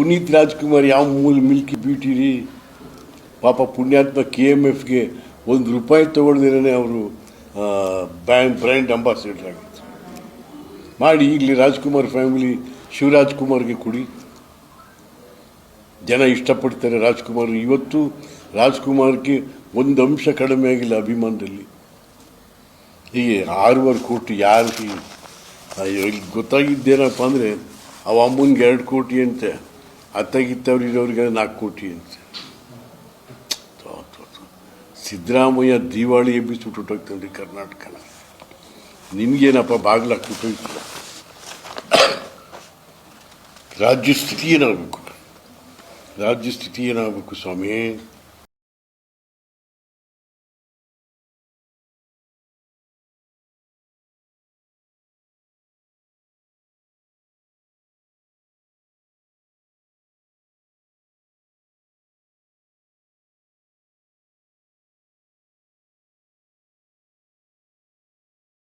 ಪುನೀತ್ ರಾಜ್ಕುಮಾರ್ ಯಾವ ಮೂಲ Milky beauty ರೀ? ಪಾಪ ಪುಣ್ಯಾತ್ಮ ಕೆ ಎಂ ಎಫ್ಗೆ ಒಂದು ರೂಪಾಯಿ ತೊಗೊಳ್ದಿರೇ ಅವರು ಬ್ರ್ಯಾಂಡ್ ಬ್ರ್ಯಾಂಡ್ ಅಂಬಾಸಿಡರ್ ಆಗಿತ್ತು ಮಾಡಿ ಈಗಲಿ ರಾಜ್ಕುಮಾರ್ ಫ್ಯಾಮಿಲಿ ಶಿವರಾಜ್ ಕುಮಾರ್ಗೆ ಕೊಡಿ. ಜನ ಇಷ್ಟಪಡ್ತಾರೆ ರಾಜ್ಕುಮಾರ್. ಇವತ್ತು ರಾಜ್ಕುಮಾರ್ಗೆ ಒಂದು ಅಂಶ ಕಡಿಮೆ ಆಗಿಲ್ಲ ಅಭಿಮಾನದಲ್ಲಿ. ಹೀಗೆ ಆರೂವರೆ ಕೋಟಿ ಯಾರು ಈ- ಅಯ್ಯೋ ಇಲ್ಲಿ ಗೊತ್ತಾಗಿದ್ದೇನಪ್ಪ ಅಂದರೆ, ಅವ ಅಮ್ಮನಿಗೆ ಎರಡು ಕೋಟಿ ಅಂತೆ. ಅತ್ತಾಗಿತ್ತವ್ರು ಇರೋರಿಗೆ ನಾಲ್ಕು ಕೋಟಿ ಅಂತ. ಸಿದ್ದರಾಮಯ್ಯ ದಿವಾಳಿ ಎಬ್ಬಿಸ್ಬಿಟ್ಟು ಹೊಟ್ಟೋಗ್ತಾನೆ ಕರ್ನಾಟಕನ ನಿಮ್ಗೇನಪ್ಪ ಬಾಗ್ಲಾಕ್ಬಿಟ್ಟು ರಾಜ್ಯ ಸ್ಥಿತಿ ಏನಾಗಬೇಕು? ರಾಜ್ಯ ಸ್ಥಿತಿ ಏನಾಗಬೇಕು ಸ್ವಾಮಿ?